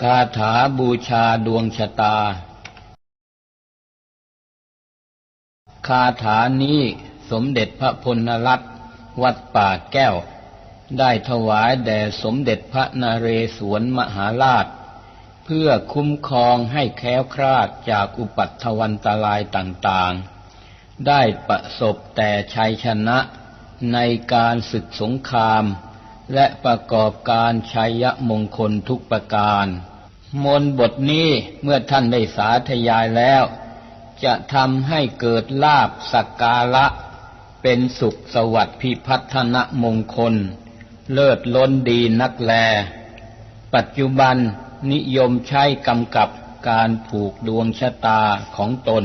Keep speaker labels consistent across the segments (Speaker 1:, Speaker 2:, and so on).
Speaker 1: คาถาบูชาดวงชะตา คาถานี้สมเด็จพระพลรัตน์วัดป่าแก้ว ได้ถวายแด่สมเด็จพระนเรศวรมหาราช เพื่อคุ้มครองให้แคล้วคลาดจากอุปัตถวันตรายต่างๆ ได้ประสบแต่ชัยชนะในการศึกสงคราม และประกอบการชัยมงคลทุกประการ มนบทนี้เมื่อท่านได้สาธยายแล้ว จะทำให้เกิดลาบสักการะ เป็นสุขสวัสดิ์พิพัฒนมงคล เลิศล้นดีนักแล ปัจจุบันนิยมใช้กำกับการผูกดวงชะตาของตน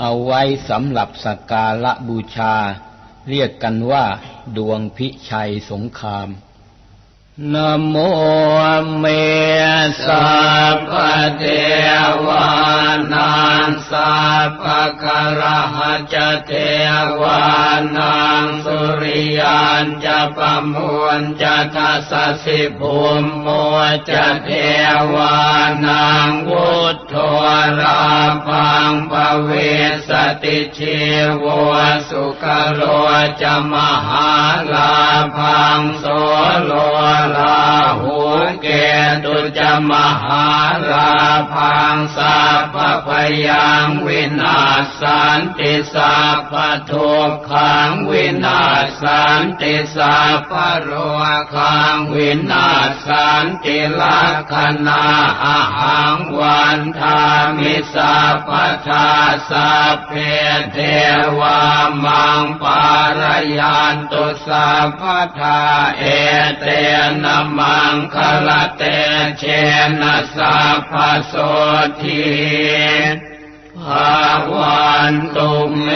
Speaker 1: เอาไว้สำหรับสักการะบูชา เรียกกันว่า ดวงพิชัยสงครามนโมเมสัพพะเทวานังสัพพะคาระหะจเทวานังสุริยันจะปมวนจะทัสสะสิภูมิโมจะเทวานัง วุฒโทราพังปเวสติชีวสุขโลจะมหาลาพังโสโลลาหูเกตุจะมหาลาพังสัพพะยังวินาศสันติสัพพะทุกขังวินาศสันติสัพพะโรขังวินาศสันติลักขณาอาหังวั นทามิสัพพะทาสัพเพเทวามังปารยันตุสัพพะทาเอเตนะมังคละเตเชนะสัพพะโสทีภาวันตุเม